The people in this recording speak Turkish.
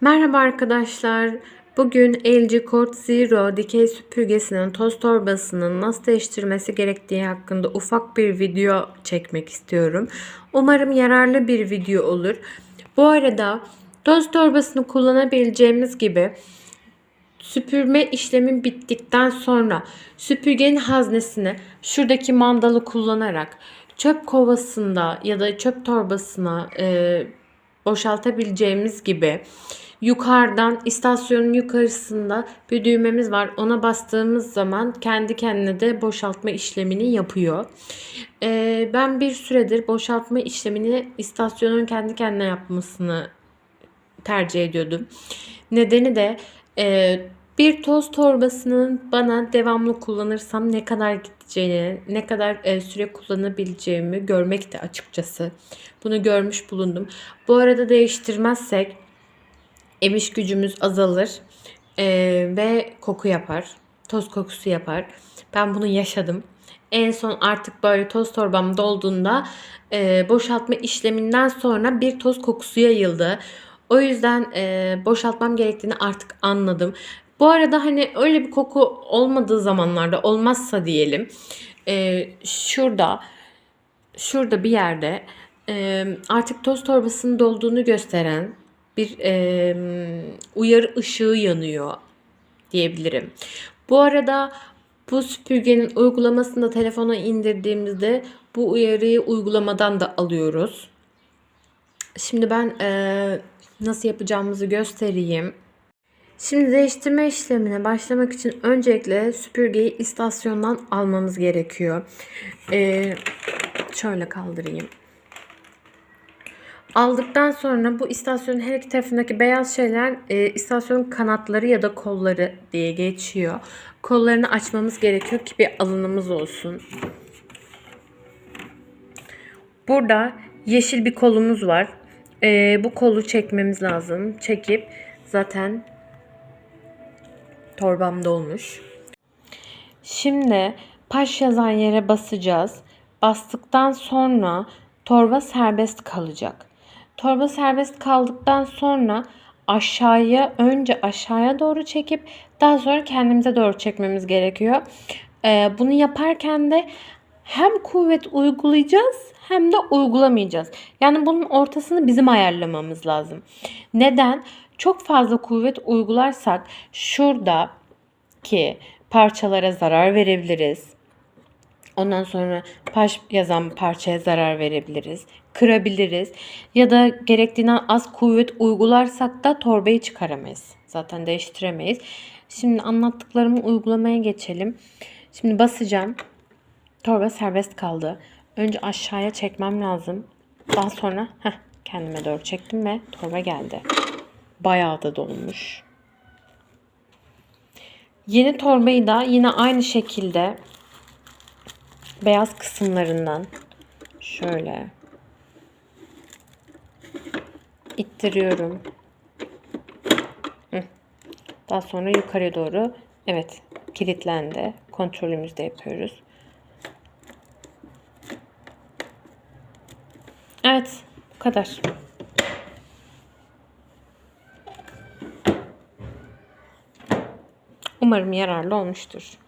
Merhaba arkadaşlar. Bugün LG Cord Zero dikey süpürgesinin toz torbasının nasıl değiştirmesi gerektiği hakkında ufak bir video çekmek istiyorum. Umarım yararlı bir video olur. Bu arada toz torbasını kullanabileceğimiz gibi süpürme işlemi bittikten sonra süpürgenin haznesini şuradaki mandalı kullanarak çöp kovasında ya da çöp torbasına e, boşaltabileceğimiz gibi yukarıdan istasyonun yukarısında bir düğmemiz var. Ona bastığımız zaman kendi kendine de boşaltma işlemini yapıyor. E, ben bir süredir boşaltma işlemini istasyonun kendi kendine yapmasını tercih ediyordum. Nedeni de e, bir toz torbasının bana devamlı kullanırsam ne kadar gideceğini, ne kadar e, süre kullanabileceğimi görmekti açıkçası. Bunu görmüş bulundum. Bu arada değiştirmezsek emiş gücümüz azalır e, ve koku yapar. Toz kokusu yapar. Ben bunu yaşadım. En son artık böyle toz torbam dolduğunda e, boşaltma işleminden sonra bir toz kokusu yayıldı. O yüzden e, boşaltmam gerektiğini artık anladım. Bu arada hani öyle bir koku olmadığı zamanlarda olmazsa diyelim e, şurada şurada bir yerde e, artık toz torbasının dolduğunu gösteren bir e, uyarı ışığı yanıyor diyebilirim. Bu arada bu süpürgenin uygulamasını da telefona indirdiğimizde bu uyarıyı uygulamadan da alıyoruz. Şimdi ben e, nasıl yapacağımızı göstereyim. Şimdi değiştirme işlemine başlamak için öncelikle süpürgeyi istasyondan almamız gerekiyor. Ee, şöyle kaldırayım. Aldıktan sonra bu istasyonun her iki tarafındaki beyaz şeyler e, istasyonun kanatları ya da kolları diye geçiyor. Kollarını açmamız gerekiyor ki bir alınımız olsun. Burada yeşil bir kolumuz var. E, bu kolu çekmemiz lazım. Çekip zaten torbam dolmuş. Şimdi paş yazan yere basacağız. Bastıktan sonra torba serbest kalacak. Torba serbest kaldıktan sonra aşağıya önce aşağıya doğru çekip daha sonra kendimize doğru çekmemiz gerekiyor. Ee, bunu yaparken de hem kuvvet uygulayacağız hem de uygulamayacağız. Yani bunun ortasını bizim ayarlamamız lazım. Neden? Çok fazla kuvvet uygularsak şurada ki parçalara zarar verebiliriz. Ondan sonra paş yazan parçaya zarar verebiliriz. Kırabiliriz. Ya da gerektiğinden az kuvvet uygularsak da torbayı çıkaramayız. Zaten değiştiremeyiz. Şimdi anlattıklarımı uygulamaya geçelim. Şimdi basacağım. Torba serbest kaldı. Önce aşağıya çekmem lazım. Daha sonra heh, kendime doğru çektim ve torba geldi. Bayağı da dolmuş. Yeni torbayı da yine aynı şekilde beyaz kısımlarından şöyle ittiriyorum. Daha sonra yukarıya doğru evet kilitlendi. Kontrolümüzü de yapıyoruz. Evet bu kadar. Umarım yararlı olmuştur.